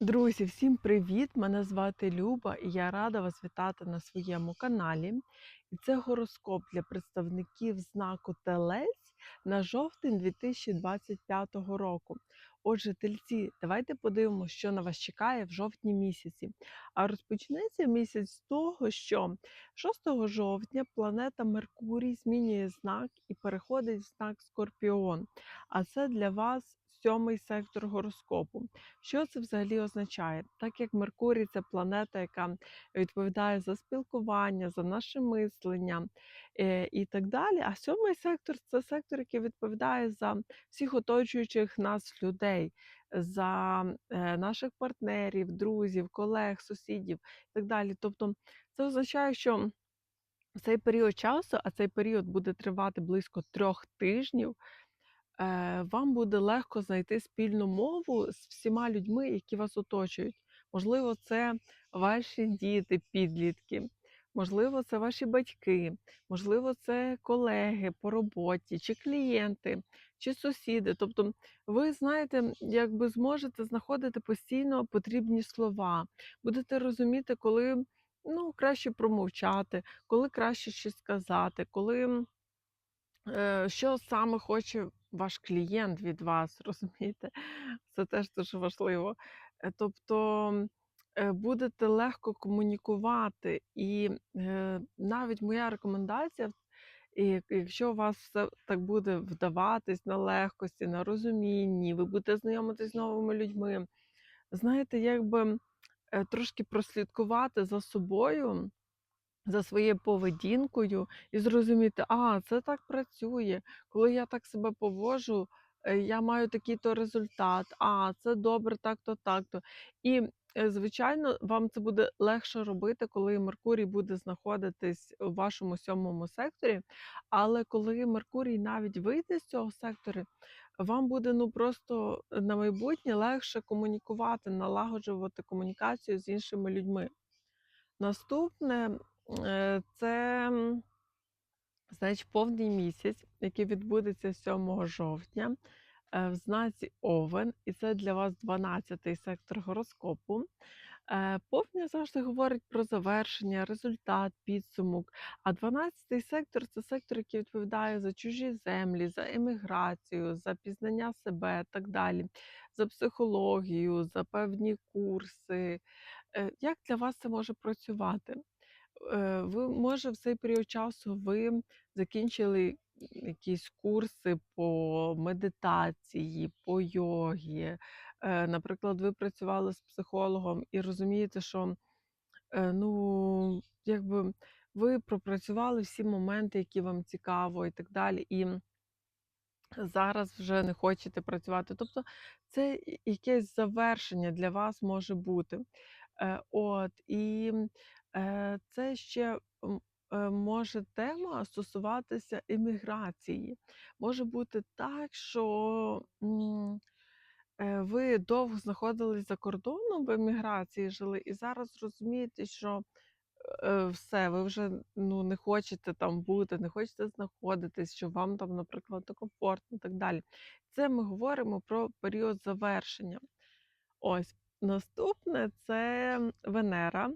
Друзі, всім привіт! Мене звати Люба і я рада вас вітати на своєму каналі. І це гороскоп для представників знаку Телець на жовтень 2025 року. Отже, тельці, давайте подивимося, що на вас чекає в жовтні місяці. А розпочнеться місяць з того, що 6 жовтня планета Меркурій змінює знак і переходить в знак Скорпіон. А це для вас сьомий сектор гороскопу. Що це взагалі означає? Так як Меркурій це планета, яка відповідає за спілкування, за наше мислення е, і так далі. А сьомий сектор це сектор, який відповідає за всіх оточуючих нас людей, за е, наших партнерів, друзів, колег, сусідів і так далі. Тобто, це означає, що цей період часу, а цей період буде тривати близько трьох тижнів вам буде легко знайти спільну мову з всіма людьми, які вас оточують. Можливо, це ваші діти, підлітки, можливо, це ваші батьки, можливо, це колеги по роботі, чи клієнти, чи сусіди. Тобто, ви знаєте, якби зможете знаходити постійно потрібні слова, будете розуміти, коли ну, краще промовчати, коли краще щось сказати, коли. Е, що саме хоче ваш клієнт від вас, розумієте? Це теж дуже важливо. Е, тобто е, будете легко комунікувати, і е, навіть моя рекомендація, якщо у вас все так буде вдаватись на легкості, на розумінні, ви будете знайомитись з новими людьми, знаєте, якби трошки прослідкувати за собою за своєю поведінкою і зрозуміти, а це так працює. Коли я так себе поводжу, е, я маю такий-то результат. А це добре, так-то, так-то. І, е, звичайно, вам це буде легше робити, коли Меркурій буде знаходитись у вашому сьомому секторі. Але коли Меркурій навіть вийде з цього сектору, вам буде ну просто на майбутнє легше комунікувати, налагоджувати комунікацію з іншими людьми. Наступне Е, це, значить, повний місяць, який відбудеться 7 жовтня е, в знаці Овен, і це для вас 12-й сектор гороскопу. Е, повня завжди говорить про завершення, результат, підсумок. А 12-й сектор це сектор, який відповідає за чужі землі, за еміграцію, за пізнання себе так далі, за психологію, за певні курси. Як для вас це може працювати? Е, ви, може, в цей період часу ви закінчили якісь курси по медитації, по йогі. Е, наприклад, ви працювали з психологом і розумієте, що е, ну, якби ви пропрацювали всі моменти, які вам цікаво, і так далі. І зараз вже не хочете працювати. Тобто це якесь завершення для вас може бути. От, І це ще е, може тема стосуватися імміграції. Може бути так, що е, ви довго знаходились за кордоном в еміграції, жили, і зараз розумієте, що все, ви вже ну, не хочете там бути, не хочете знаходитись, що вам там, наприклад, некомфортно і так далі. Це ми говоримо про період завершення. Ось наступне це Венера.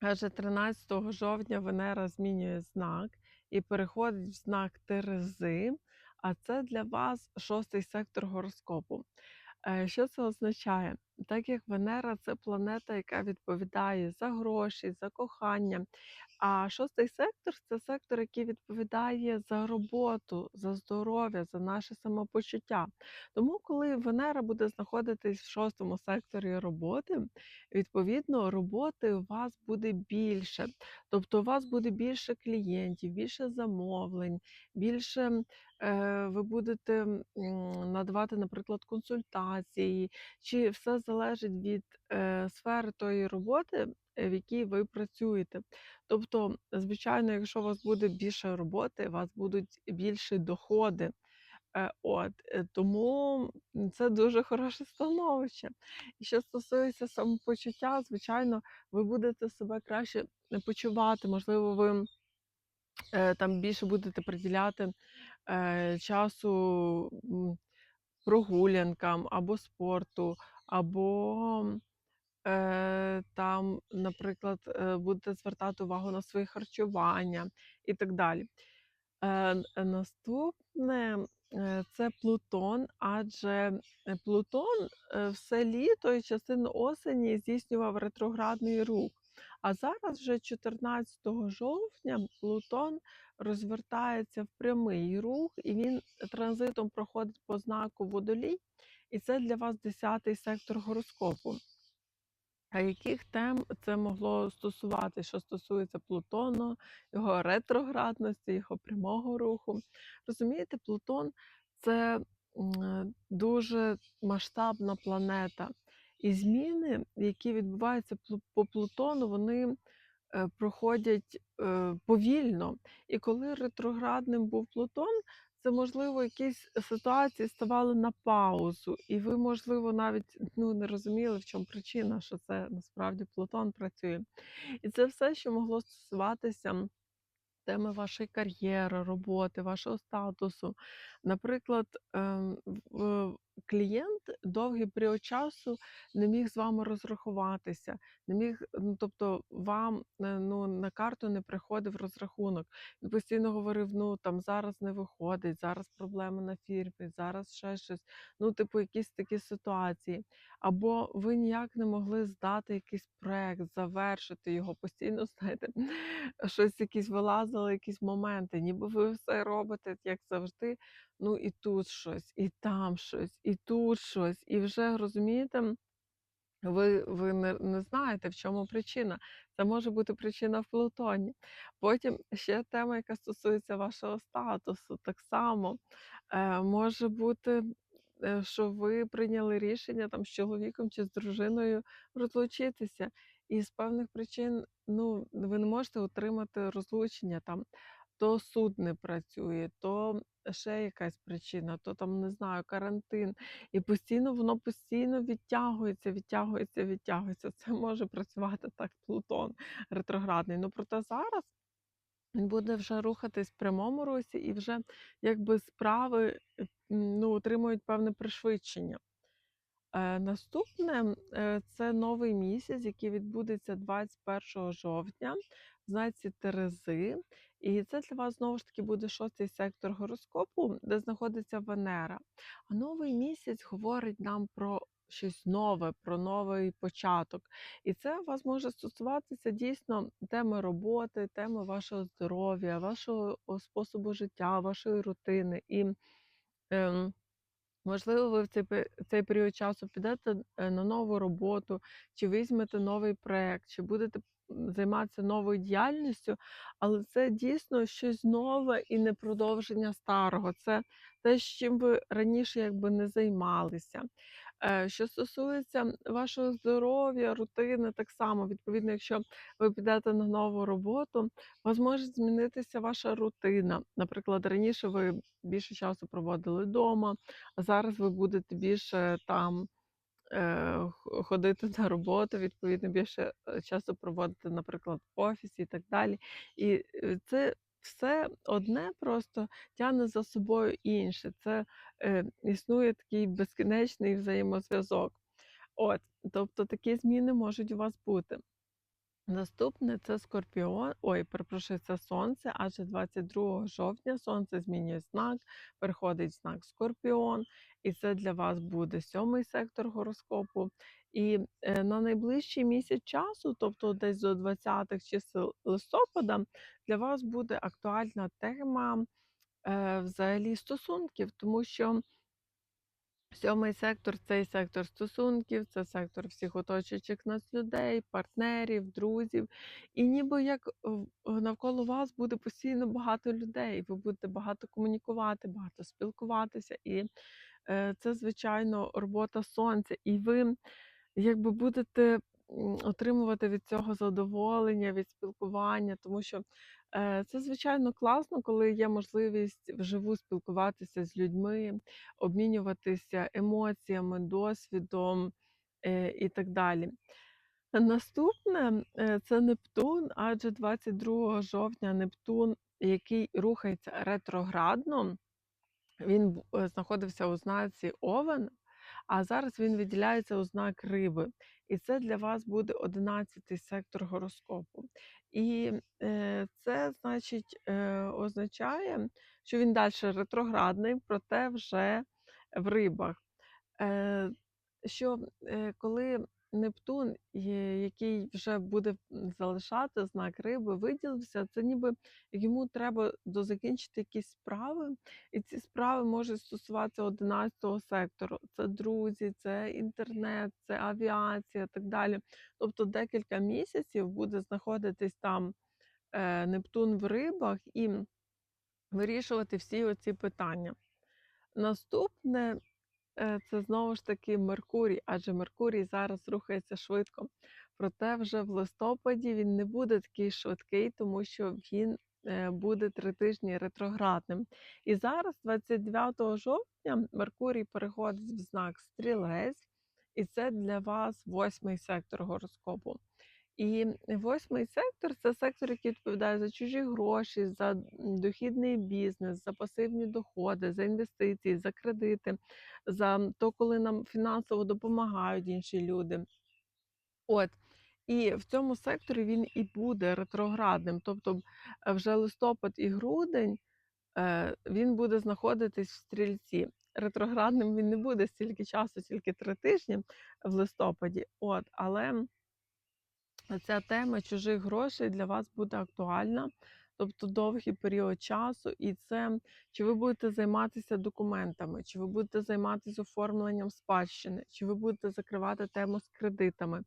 Адже 13 жовтня Венера змінює знак і переходить в знак Терези, а це для вас шостий сектор гороскопу. Е, що це означає? Так як Венера це планета, яка відповідає за гроші, за кохання. А шостий сектор це сектор, який відповідає за роботу, за здоров'я, за наше самопочуття. Тому, коли Венера буде знаходитись в шостому секторі роботи, відповідно, роботи у вас буде більше. Тобто, у вас буде більше клієнтів, більше замовлень, більше е, ви будете надавати, наприклад, консультації, чи все залежить від е, сфери тої роботи, в якій ви працюєте. Тобто, звичайно, якщо у вас буде більше роботи, у вас будуть більші доходи. Е, от е, Тому це дуже хороше становище. І що стосується самопочуття, звичайно, ви будете себе краще почувати. Можливо, ви е, там більше будете приділяти часу прогулянкам або спорту, або там, наприклад, е, будете звертати увагу на своє харчування і так далі. Е, наступне е, це Плутон, адже е, Плутон е, все літо і частину осені здійснював ретроградний рух. А зараз, вже 14 жовтня, Плутон розвертається в прямий рух, і він транзитом проходить по знаку Водолій, і це для вас 10-й сектор гороскопу. А яких тем це могло стосувати, що стосується Плутону, його ретроградності, його прямого руху? Розумієте, Плутон це дуже масштабна планета. І зміни, які відбуваються по Плутону, вони е, проходять е, повільно. І коли ретроградним був Плутон, це можливо якісь ситуації ставали на паузу, і ви, можливо, навіть ну, не розуміли, в чому причина, що це насправді Плутон працює. І це все, що могло стосуватися теми вашої кар'єри, роботи, вашого статусу. Наприклад, ем, клієнт довгий період часу не міг з вами розрахуватися, не міг, ну тобто вам е, ну, на карту не приходив розрахунок. Він постійно говорив: ну там зараз не виходить, зараз проблеми на фірмі, зараз ще щось. Ну, типу, якісь такі ситуації. Або ви ніяк не могли здати якийсь проект, завершити його постійно, знаєте, щось якісь вилазили, якісь моменти, ніби ви все робите, як завжди. Ну і тут щось, і там щось, і тут щось. І вже розумієте, ви, ви не, не знаєте, в чому причина. Це може бути причина в Плутоні. Потім ще тема, яка стосується вашого статусу, так само е, може бути, е, що ви прийняли рішення там з чоловіком чи з дружиною розлучитися. І з певних причин ну, ви не можете отримати розлучення там. То суд не працює, то ще якась причина, то там не знаю, карантин. І постійно воно постійно відтягується, відтягується, відтягується. Це може працювати так Плутон ретроградний. Ну проте зараз він буде вже рухатись в прямому русі, і вже якби справи ну, отримують певне пришвидшення. Е, наступне е, це новий місяць, який відбудеться 21 жовтня в знаці Терези. І це для вас знову ж таки буде шостий сектор гороскопу, де знаходиться Венера. А новий місяць говорить нам про щось нове, про новий початок. І це вас може стосуватися дійсно теми роботи, теми вашого здоров'я, вашого способу життя, вашої рутини. І ем, Можливо, ви в цей цей період часу підете, е, на нову роботу, чи візьмете новий проект, чи будете, займатися новою діяльністю, але це дійсно щось нове і не продовження старого. Це те, з чим ви раніше якби не займалися. Е, що стосується вашого здоров'я, рутини, так само, відповідно, якщо ви підете на нову роботу, вас може змінитися ваша рутина. Наприклад, раніше ви більше часу проводили вдома, а зараз ви будете більше там ходити на роботу, відповідно, більше е, часу проводити, наприклад, в офісі і так далі. І е, це все одне просто тягне за собою інше. Це е, існує такий безкінечний взаємозв'язок. От, тобто такі зміни можуть у вас бути. Наступне це Скорпіон. Ой, перепрошую, це Сонце, адже 22 жовтня Сонце змінює знак, переходить знак Скорпіон, і це для вас буде сьомий сектор гороскопу. І е, на найближчий місяць часу, тобто десь до 20-х чисел листопада, для вас буде актуальна тема е, взагалі стосунків, тому що Сьомий сектор це і сектор стосунків, це сектор всіх оточуючих нас людей, партнерів, друзів. І ніби як навколо вас буде постійно багато людей, ви будете багато комунікувати, багато спілкуватися. І е, це, звичайно, робота сонця. І ви якби будете отримувати від цього задоволення, від спілкування, тому що е, це, звичайно, класно, коли є можливість вживу спілкуватися з людьми обмінюватися емоціями, досвідом е, і так далі. Наступне е, це Нептун, адже 22 жовтня Нептун, який рухається ретроградно, він знаходився у знаці Овен, А зараз він виділяється у знак риби. І це для вас буде 11 сектор гороскопу. І е, це, значить, е, означає, що він далі ретроградний, проте вже в рибах. Е, що е, коли Нептун, який вже буде залишати знак риби, виділився, це ніби йому треба дозакінчити якісь справи, і ці справи можуть стосуватися 11 сектору. Це друзі, це інтернет, це авіація, так далі. Тобто декілька місяців буде знаходитись там е, Нептун в рибах і вирішувати всі оці питання. Наступне це знову ж таки Меркурій, адже Меркурій зараз рухається швидко. Проте вже в листопаді він не буде такий швидкий, тому що він е, буде три тижні ретроградним. І зараз, 29 жовтня, Меркурій переходить в знак Стрілець, і це для вас восьмий сектор гороскопу. І восьмий сектор це сектор, який відповідає за чужі гроші, за дохідний бізнес, за пасивні доходи, за інвестиції, за кредити, за то, коли нам фінансово допомагають інші люди. От. І в цьому секторі він і буде ретроградним. Тобто вже листопад і грудень е, він буде знаходитись в стрільці. Ретроградним він не буде стільки часу, тільки три тижні в листопаді. От, але ця тема чужих грошей для вас буде актуальна, тобто довгий період часу, і це чи ви будете займатися документами, чи ви будете займатися оформленням спадщини, чи ви будете закривати тему з кредитами,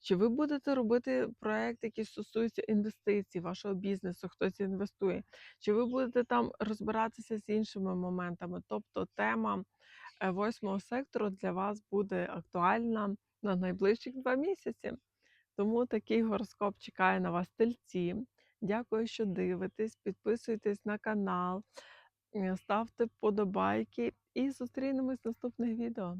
чи ви будете робити проект, який стосується інвестицій, вашого бізнесу, хтось інвестує, чи ви будете там розбиратися з іншими моментами. Тобто тема е, восьмого сектору для вас буде актуальна на найближчих два місяці. Тому такий гороскоп чекає на вас тельці. Дякую, що дивитесь. Підписуйтесь на канал, е, ставте вподобайки і зустрінемось в наступних відео.